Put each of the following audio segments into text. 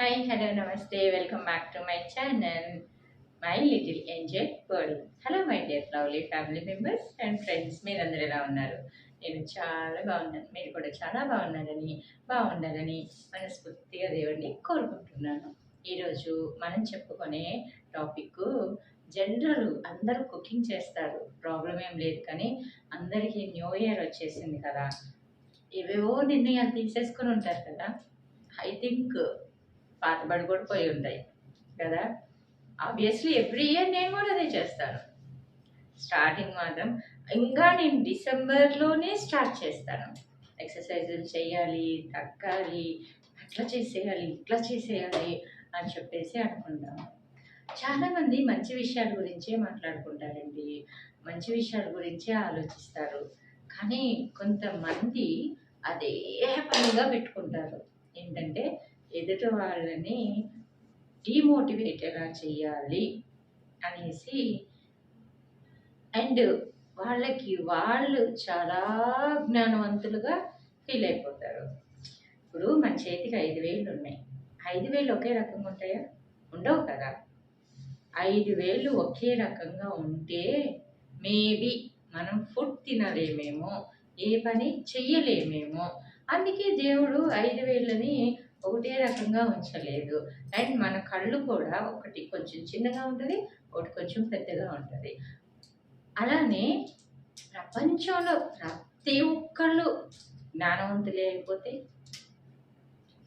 Hi hello నమస్తే welcome back to my channel my little enjoy world hello my dear lovely family members and friends మీరందరూ ఎలా ఉన్నారు? నేను చాలా బాగున్నాను. మీరు కూడా చాలా బాగున్నారని బాగుండాలని మనస్ఫూర్తిగా దేవుడిని కోరుకుంటున్నాను. ఈరోజు మనం చెప్పుకునే టాపిక్ జనరల్ అందరూ కుకింగ్ చేస్తారు. ప్రాబ్లం ఏం లేదు కానీ అందరికీ న్యూ ఇయర్ వచ్చేసింది కదా. ఏవేవో నిర్ణయాలు తీసేసుకొని ఉంటారు కదా. ఐ థింక్ పాతబడి కూడా పోయి ఉంటాయి. కదా? ఆబ్వియస్లీ ఎవ్రీ ఇయర్ నేను కూడా అదే చేస్తాను. స్టార్టింగ్ మాత్రం ఇంకా నేను డిసెంబర్లోనే స్టార్ట్ చేస్తాను. ఎక్సర్సైజులు చేయాలి తగ్గాలి అట్లా చేసేయాలి ఇట్లా చేసేయాలి అని చెప్పేసి అనుకుంటాము చాలామంది మంచి విషయాల గురించే మాట్లాడుకుంటారండి. మంచి విషయాల గురించే ఆలోచిస్తారు. కానీ కొంతమంది అదే పనిగా పెట్టుకుంటారు. ఏంటంటే ఎదుట వాళ్ళని డిమోటివేట్ ఎలా చేయాలి అనేసి అండ్ వాళ్ళకి వాళ్ళు చాలా జ్ఞానవంతులుగా ఫీల్ అయిపోతారు. ఇప్పుడు మన చేతికి ఐదు వేలు ఉన్నాయి. ఐదు వేలు ఒకే రకంగా ఉంటాయా? ఉండవు కదా. ఐదు వేలు ఒకే రకంగా ఉంటే మేబీ మనం ఫుడ్ తినలేమేమో ఏ పని చెయ్యలేమేమో అందుకే దేవుడు ఐదు వేళ్ళని ఒకటే రకంగా ఉంచలేదు. అండ్ మన కళ్ళు కూడా ఒకటి కొంచెం చిన్నగా ఉంటుంది ఒకటి కొంచెం పెద్దగా ఉంటుంది. అలానే ప్రపంచంలో ప్రతి ఒక్కళ్ళు జ్ఞానవంతులే అయిపోతే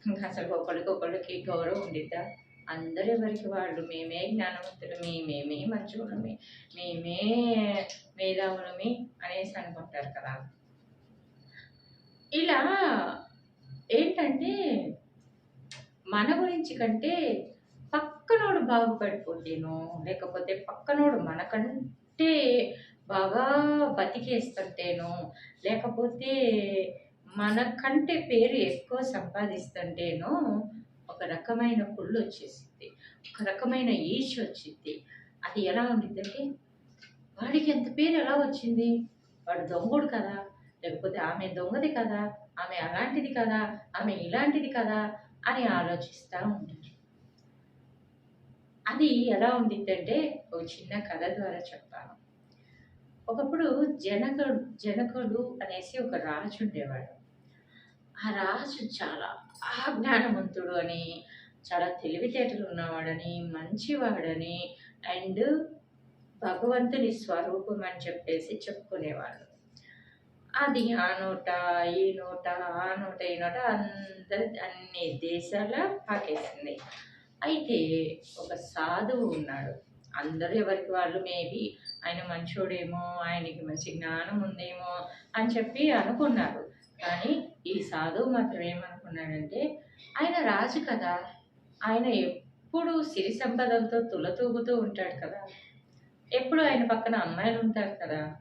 ఇంకా అసలు ఒకళ్ళకి ఒకళ్ళకి గౌరవం ఉండిద్దా? అందరు ఎవరికి వాళ్ళు? మేమే జ్ఞానవంతులు మేమే మంచిగుణమే మేమే మేధావులమే అనేసి అనుకుంటారు కదా. ఇలా ఏంటంటే మన గురించి కంటే పక్కనోడు బాగుపడిపోతేనో లేకపోతే పక్కనోడు మనకంటే బాగా బతికేస్తుంటేనో లేకపోతే మనకంటే పేరు ఎక్కువ సంపాదిస్తుంటేనో ఒక రకమైన కుళ్ళు వచ్చేసింది ఒక రకమైన ఈర్ష వచ్చింది అది ఎలా ఉండిద్దంటే వాడికి ఎంత పేరు ఎలా వచ్చింది? వాడు దొంగడు కదా. లేకపోతే ఆమె దొంగది కదా. ఆమె అలాంటిది కదా. ఆమె ఇలాంటిది కదా. అని ఆలోచిస్తూ ఉంటారు. అది ఎలా ఉండిద్దంటే ఒక చిన్న కథ ద్వారా చెప్పాను. ఒకప్పుడు జనకుడు జనకుడు అనేసి ఒక రాజు ఉండేవాడు. ఆ రాజు చాలా జ్ఞానవంతుడు అని చాలా తెలివితేటలు ఉన్నవాడని మంచివాడని అండ్ భగవంతుని స్వరూపం అని చెప్పేసి చెప్పుకునేవాళ్ళు అది ఆ నోట ఈ నోట ఆ నోట ఈ నోట అందరి అన్ని దేశాల పాకేసింది. అయితే ఒక సాధువు ఉన్నాడు. అందరూ ఎవరికి వాళ్ళు? మేబీ ఆయన మంచోడేమో ఆయనకి మంచి జ్ఞానం ఉందేమో అని చెప్పి అనుకున్నారు. కానీ ఈ సాధువు మాత్రం ఏమనుకున్నాడంటే ఆయన రాజు కదా. ఆయన ఎప్పుడు సిరి సంపదలతో తులతూగుతూ ఉంటాడు కదా. ఎప్పుడు ఆయన పక్కన అమ్మాయిలు ఉంటారు కదా.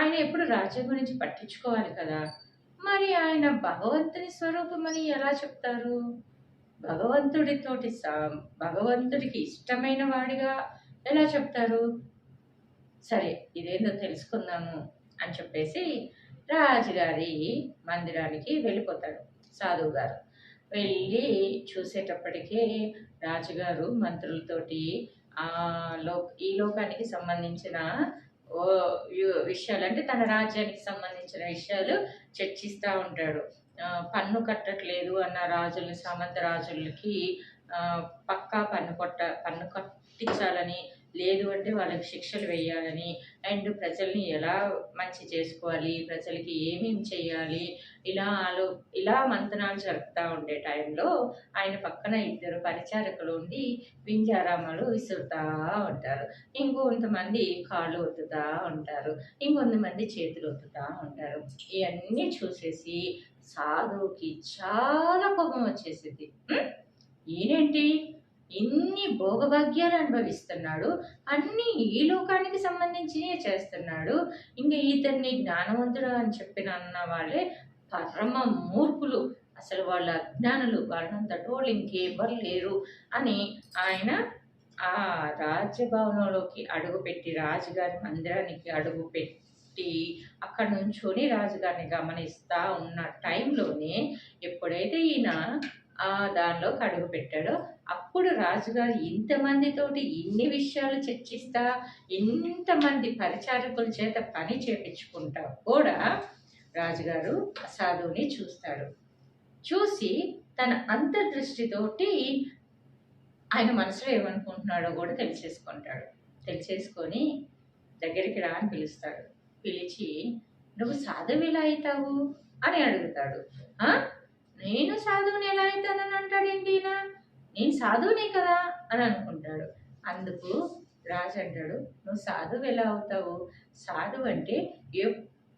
ఆయన ఎప్పుడు రాజ్యం గురించి పట్టించుకోవాలి కదా. మరి ఆయన భగవంతుని స్వరూపం అని ఎలా చెప్తారు? భగవంతుడితోటి స- భగవంతుడికి ఇష్టమైన వాడిగా ఎలా చెప్తారు? సరే ఇదేందో తెలుసుకుందాము అని చెప్పేసి రాజుగారి మందిరానికి వెళ్ళిపోతాడు సాధువు గారు. వెళ్ళి చూసేటప్పటికే రాజుగారు మంత్రులతోటి ఆ లో ఈ లోకానికి సంబంధించిన విషయాలు అంటే తన రాజ్యానికి సంబంధించిన విషయాలు చర్చిస్తూ ఉంటాడు. పన్ను కట్టట్లేదు అన్న రాజుల్ని సామంత రాజులకి పక్కా పన్ను కొట్ట పన్ను కట్టించాలని లేదు అంటే వాళ్ళకి శిక్షలు వేయాలని అండ్ ప్రజల్ని ఎలా మంచి చేసుకోవాలి ప్రజలకి ఏమేమి చేయాలి ఇలా ఆలో ఇలా మంతనాలు జరుపుతూ ఉండే టైంలో ఆయన పక్కన ఇద్దరు పరిచారకులు ఉండి వింజారామాలు విసురుతా ఉంటారు. ఇంకొంతమంది కాళ్ళు ఒత్తుతా ఉంటారు. ఇంకొంతమంది చేతులు ఒత్తుతా ఉంటారు. ఇవన్నీ చూసేసి సాధువుకి చాలా కోపం వచ్చేసింది. ఈయనేంటి? ఇన్ని భోగభాగ్యాలు అనుభవిస్తున్నాడు. అన్నీ ఈ లోకానికి సంబంధించినవి చేస్తున్నాడు. ఇంకా ఇతన్ని జ్ఞానవంతుడు అని చెప్పిన అన్న వాళ్ళే పరమ మూర్ఖులు. అసలు వాళ్ళ అజ్ఞానులు వాళ్ళంత టోళ్ళు లేరు అని ఆయన ఆ రాజ్యభవనంలోకి అడుగుపెట్టి రాజుగారి మందిరానికి అడుగుపెట్టి అక్కడ నుంచొని రాజుగారిని గమనిస్తూ ఉన్న టైంలోనే ఎప్పుడైతే ఈయన ఆ దానిలోకి అడుగుపెట్టాడో అప్పుడు రాజుగారు ఇంతమందితోటి ఇన్ని విషయాలు చర్చిస్తా ఇంతమంది పరిచారకుల చేత పని చేపించుకుంటా కూడా రాజుగారు సాధువుని చూస్తాడు. చూసి తన అంతర్దృష్టితోటి ఆయన మనసులో ఏమనుకుంటున్నాడో కూడా తెలిసేసుకుంటాడు. తెలిసేసుకొని దగ్గరికి రా అని పిలుస్తాడు. పిలిచి నువ్వు సాధువు ఎలా అవుతావు? అని అడుగుతాడు. నేను సాధువుని ఎలా అవుతానని అంటాడేంటి ఈయన? నేను సాధువునే కదా? అని అనుకుంటాడు. అందుకు రాజు అంటాడు నువ్వు సాధువు ఎలా అవుతావు? సాధువు అంటే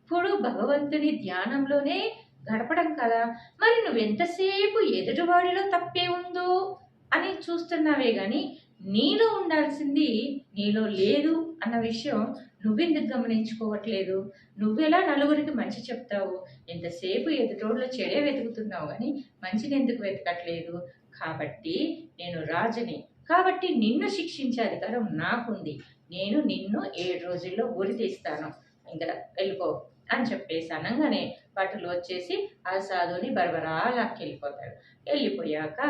ఎప్పుడు భగవంతుని ధ్యానంలోనే గడపడం కదా? మరి నువ్వు ఎంతసేపు ఎదుటివాడిలో తప్పే ఉందో అని చూస్తున్నావే కానీ నీలో ఉండాల్సింది నీలో లేదు అన్న విషయం నువ్వెందుకు గమనించుకోవట్లేదు? నువ్వెలా నలుగురికి మంచి చెప్తావు? ఎంతసేపు ఎదుటోళ్ళు చెడే వెతుకుతున్నావు కానీ మంచిని ఎందుకు వెతకట్లేదు? కాబట్టి నేను రాజుని. కాబట్టి నిన్ను శిక్షించే అధికారం నాకుంది. నేను నిన్ను ఏడు రోజుల్లో ఉరి తీస్తాను. ఇంకా వెళ్ళిపో. అని చెప్పేసి అనగానే భటులు వచ్చేసి ఆ సాధువుని బరబరా లాక్కెళ్ళిపోతాడు వెళ్ళిపోయాక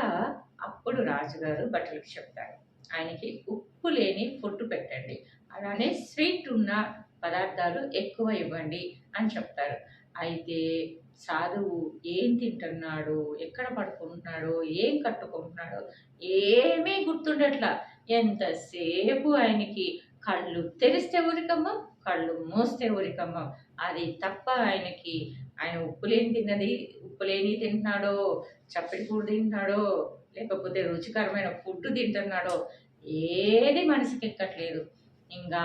అప్పుడు రాజుగారు భటులకు చెప్తారు. ఆయనకి ఉప్పు లేని ఫుడ్ పెట్టండి. అలానే స్వీట్ ఉన్న పదార్థాలు ఎక్కువ ఇవ్వండి అని చెప్తారు. అయితే సాధువు ఏం తింటున్నాడు? ఎక్కడ పడుకుంటున్నాడు? ఏం కట్టుకుంటున్నాడు? ఏమీ గుర్తుండట్లా. ఎంతసేపు ఆయనకి కళ్ళు తెరిస్తే ఊరికమ్మ? కళ్ళు మూస్తే ఉరికమ్మం అది తప్ప ఆయనకి ఆయన ఉప్పులేని తిన్నది ఉప్పులేని తింటున్నాడో చప్పటి కూడు తింటున్నాడో లేకపోతే రుచికరమైన ఫుడ్ తింటున్నాడో ఏది మనసుకి ఎక్కట్లేదు. ఇంకా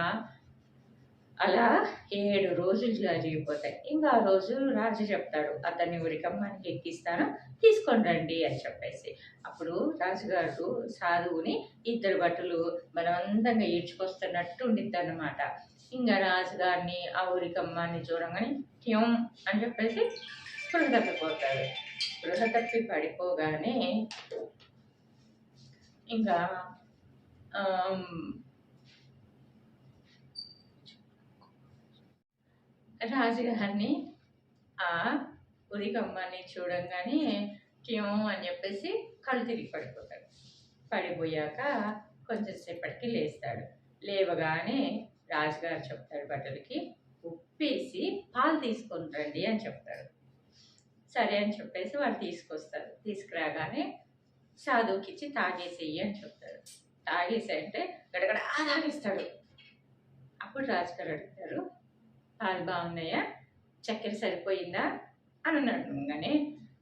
అలా ఏడు రోజులు జరిగిపోతాయి. ఇంకా ఆ రోజు రాజు చెప్తాడు అతన్ని ఉరికమ్మానికి ఎక్కిస్తాను తీసుకొని రండి అని చెప్పేసి. అప్పుడు రాజుగారు సాధువుని ఇద్దరు బట్టలు బలవంతంగా ఈడ్చుకొస్తున్నట్టు ఉండిద్ది అనమాట ఇంకా రాజుగారిని ఆ ఊరికమ్మని చూడంగానే ట్యం అని చెప్పేసి స్పృహ తప్పిపోతాడు స్పృహ తప్పి పడిపోగానే ఇంకా రాజుగారిని ఆ ఉరికమ్మని చూడంగానే ట్యం అని చెప్పేసి కళ్ళు తిరిగి పడిపోతాడు. పడిపోయాక కొంచెం సేపటికి లేస్తాడు. లేవగానే రాజుగారు చెప్తాడు బట్టలకి ఉప్పేసి పాలు తీసుకొని రండి అని చెప్తాడు. సరే అని చెప్పేసి వాళ్ళు తీసుకొస్తారు తీసుకురాగానే సాధువుకి ఇచ్చి తాగేసేయి అని చెప్తాడు. తాగేసి అంటే గడగడ తాగేస్తాడు. అప్పుడు రాజుగారు అడుగుతారు పాలు బాగున్నాయా? చక్కెర సరిపోయిందా? అని అనగానే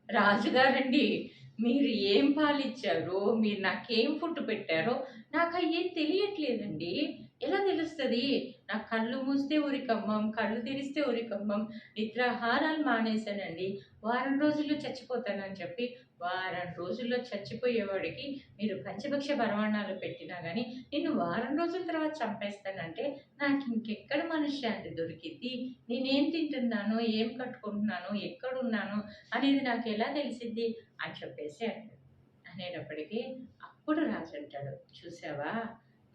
రాజుగారండి మీరు ఏం పాలు ఇచ్చారో మీరు నాకేం ఫుడ్ పెట్టారో నాకు అవి ఏం తెలియట్లేదండి. ఎలా తెలుస్తుంది? నా కళ్ళు మూస్తే ఉరికమ్మం కళ్ళు తెరిస్తే ఉరికమ్మం నిద్రాహారాలు మానేశానండి. వారం రోజుల్లో చచ్చిపోతానని చెప్పి వారం రోజుల్లో చచ్చిపోయేవాడికి మీరు పంచభక్ష పరమాణాలు పెట్టినా కానీ నిన్ను వారం రోజుల తర్వాత చంపేస్తానంటే నాకు ఇంకెక్కడ మనశ్శాంతి దొరికిద్ది? నేనేం తింటున్నాను? ఏం కట్టుకుంటున్నాను? ఎక్కడున్నాను? అనేది నాకు ఎలా తెలిసిద్ది? అని చెప్పేసి అంటాడు అనేటప్పటికీ అప్పుడు రాజు అంటాడు చూసావా?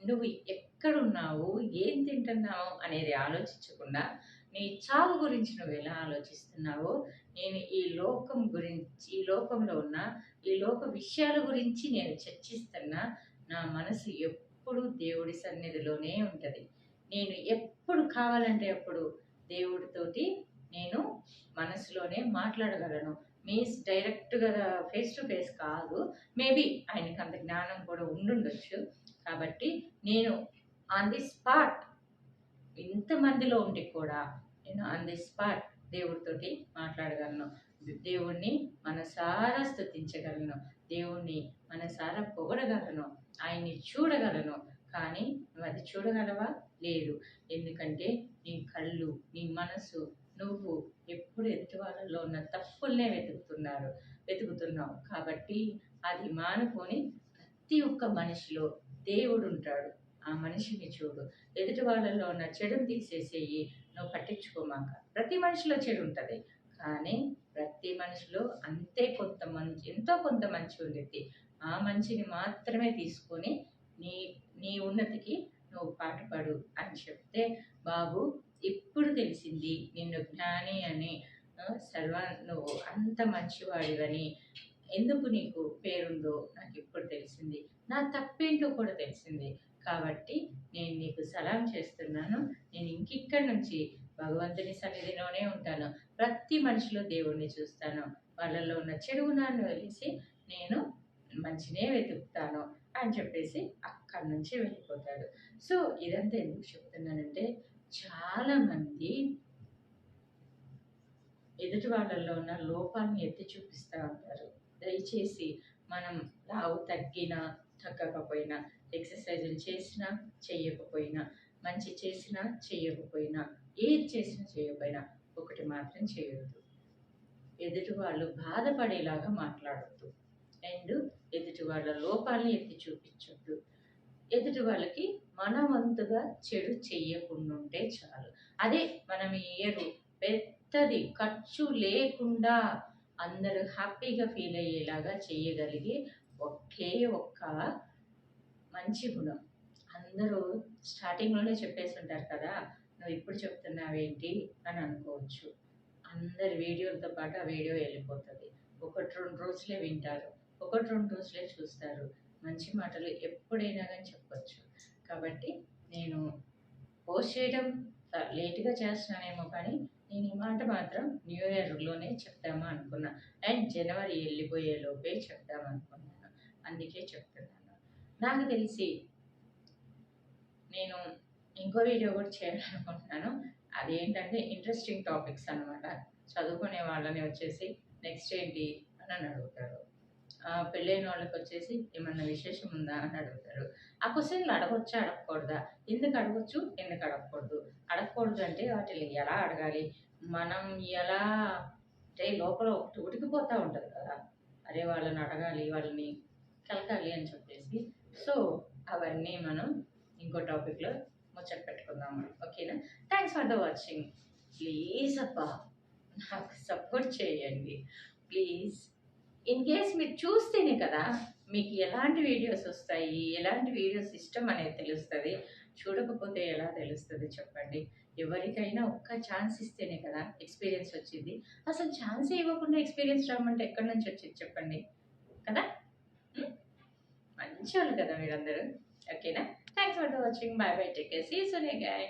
నువ్వు ఎక్కడున్నావు? ఏం తింటున్నావు? అనేది ఆలోచించకుండా నీ చావు గురించి నువ్వు ఎలా ఆలోచిస్తున్నావో నేను ఈ లోకం గురించి ఈ లోకంలో ఉన్న ఈ లోక విషయాల గురించి నేను చర్చిస్తున్నా నా మనసు ఎప్పుడు దేవుడి సన్నిధిలోనే ఉంటుంది. నేను ఎప్పుడు కావాలంటే అప్పుడు దేవుడితోటి నేను మనసులోనే మాట్లాడగలను. మీన్స్ డైరెక్ట్గా ఫేస్ టు ఫేస్ కాదు. మేబీ ఆయనకి అంత జ్ఞానం కూడా ఉండుండొచ్చు. కాబట్టి నేను ఆన్ ది స్పాట్ ఇంతమందిలో ఉండి కూడా నేను ఆన్ ది స్పాట్ దేవుడితోటి మాట్లాడగలను. దేవుణ్ణి మనసారా స్తుతించగలను. దేవుణ్ణి మనసారా పొగడగలను. ఆయన్ని చూడగలను. కానీ నువ్వు అది చూడగలవా? లేదు. ఎందుకంటే నీ కళ్ళు నీ మనసు నువ్వు ఎప్పుడు ఎదుటి వాళ్ళలో ఉన్న తప్పుల్నే వెతుకుతున్నారు వెతుకుతున్నావు. కాబట్టి అది మానుకొని ప్రతి ఒక్క మనిషిలో దేవుడు ఉంటాడు ఆ మనిషిని చూడు. ఎదుటి వాళ్ళలో ఉన్న చెడుని తీసేసేయి. నువ్వు పట్టించుకోమాక ప్రతి మనిషిలో చెడు ఉంటుంది కానీ ప్రతి మనిషిలో అంతే కొంత మంచి ఎంతో కొంత మంచి ఉండిద్ది ఆ మంచిని మాత్రమే తీసుకొని నీ నీ ఉన్నతికి నువ్వు పాటుపడు అని చెప్తే బాబు ఇప్పుడు తెలిసింది నిన్ను జ్ఞాని అని సర్వ నువ్వు అంత మంచివాడివని ఎందుకు నీకు పేరుందో నాకు ఇప్పుడు తెలిసింది? నా తప్పేంటో కూడా తెలిసింది. కాబట్టి నేను నీకు సలాం చేస్తున్నాను. నేను ఇంకిక్కడి నుంచి భగవంతుని సన్నిధిలోనే ఉంటాను. ప్రతి మనిషిలో దేవుణ్ణి చూస్తాను. వాళ్ళలో ఉన్న చెడు గుణాన్ని వదిలేసి నేను మంచినే వెతుకుతాను అని చెప్పేసి అక్కడి నుంచి వెళ్ళిపోతాడు. సో ఇదంతా ఎందుకు చెప్తున్నానంటే చాలామంది ఎదుటి వాళ్ళల్లో ఉన్న లోపాలను ఎత్తి చూపిస్తూ ఉంటారు. దయచేసి మనం లావు తగ్గినా తగ్గకపోయినా ఎక్సర్సైజులు చేసినా చేయకపోయినా మంచి చేసినా చేయకపోయినా ఏది చేసినా చేయకపోయినా ఒకటి మాత్రం చేయొద్దు. ఎదుటి వాళ్ళు బాధపడేలాగా మాట్లాడొద్దు. అండ్ ఎదుటి వాళ్ళ లోపాలని ఎత్తి చూపించొద్దు. ఎదుటి వాళ్ళకి మన వంతుగా చెడు చేయకుండా ఉంటే చాలు. అదే మనం ఈ పెద్దది ఖర్చు లేకుండా అందరూ హ్యాపీగా ఫీల్ అయ్యేలాగా చేయగలిగే ఒకే ఒక్క మంచి గుణం. అందరూ స్టార్టింగ్లోనే చెప్పేసి ఉంటారు కదా నువ్వు ఇప్పుడు చెప్తున్నావేంటి? అని అనుకోవచ్చు. అందరి వీడియోలతో పాటు ఆ వీడియో వెళ్ళిపోతుంది. ఒకటి రెండు రోజులే వింటారు. ఒకటి రెండు రోజులే చూస్తారు. మంచి మాటలు ఎప్పుడైనా కానీ చెప్పచ్చు. కాబట్టి నేను పోస్ట్ చేయడం లేట్గా చేస్తున్నానేమో కానీ నేను ఈ మాట మాత్రం న్యూ ఇయర్లోనే చెప్దామా అనుకున్నా. అండ్ జనవరి వెళ్ళిపోయే లోపే చెప్దాం అనుకున్నాను. అందుకే చెప్తున్నాను. నాకు తెలిసి నేను ఇంకో వీడియో కూడా చేయాలనుకుంటున్నాను. అదేంటంటే ఇంట్రెస్టింగ్ టాపిక్స్ అనమాట చదువుకునే వాళ్ళని వచ్చేసి నెక్స్ట్ ఏంటి అని అడుగుతారు. పెళ్ళైన వాళ్ళకి వచ్చేసి ఏమన్నా విశేషం ఉందా అని అడుగుతారు. ఆ క్వశ్చన్లు అడగొచ్చా? అడగకూడదా? ఎందుకు అడగొచ్చు? ఎందుకు అడగకూడదు? అడగకూడదు అంటే వాటిని ఎలా అడగాలి? మనం ఎలా అంటే లోపల ఒకటి ఉడికిపోతూ ఉంటుంది కదా. అరే వాళ్ళని అడగాలి వాళ్ళని కలకాలి అని చెప్పేసి. సో అవన్నీ మనం ఇంకో టాపిక్లో ముచ్చట పెట్టుకుందాం ఓకేనా? Thanks for the watching please అబ్బా నాకు సపోర్ట్ చేయండి. ప్లీజ్ ఇన్ కేస్ మీరు చూస్తేనే కదా మీకు ఎలాంటి వీడియోస్ వస్తాయి ఎలాంటి వీడియోస్ ఇష్టం అనేది తెలుస్తుంది చూడకపోతే ఎలా తెలుస్తుంది చెప్పండి. ఎవరికైనా ఒక్క ఛాన్స్ ఇస్తేనే కదా ఎక్స్పీరియన్స్ వచ్చింది. అసలు ఛాన్స్ ఇవ్వకుండా ఎక్స్పీరియన్స్ రామంటే ఎక్కడి నుంచి వచ్చింది చెప్పండి. కదా? మంచి వాళ్ళు కదా మీరందరూ. ఓకేనా? Thanks for watching bye bye take see soon guy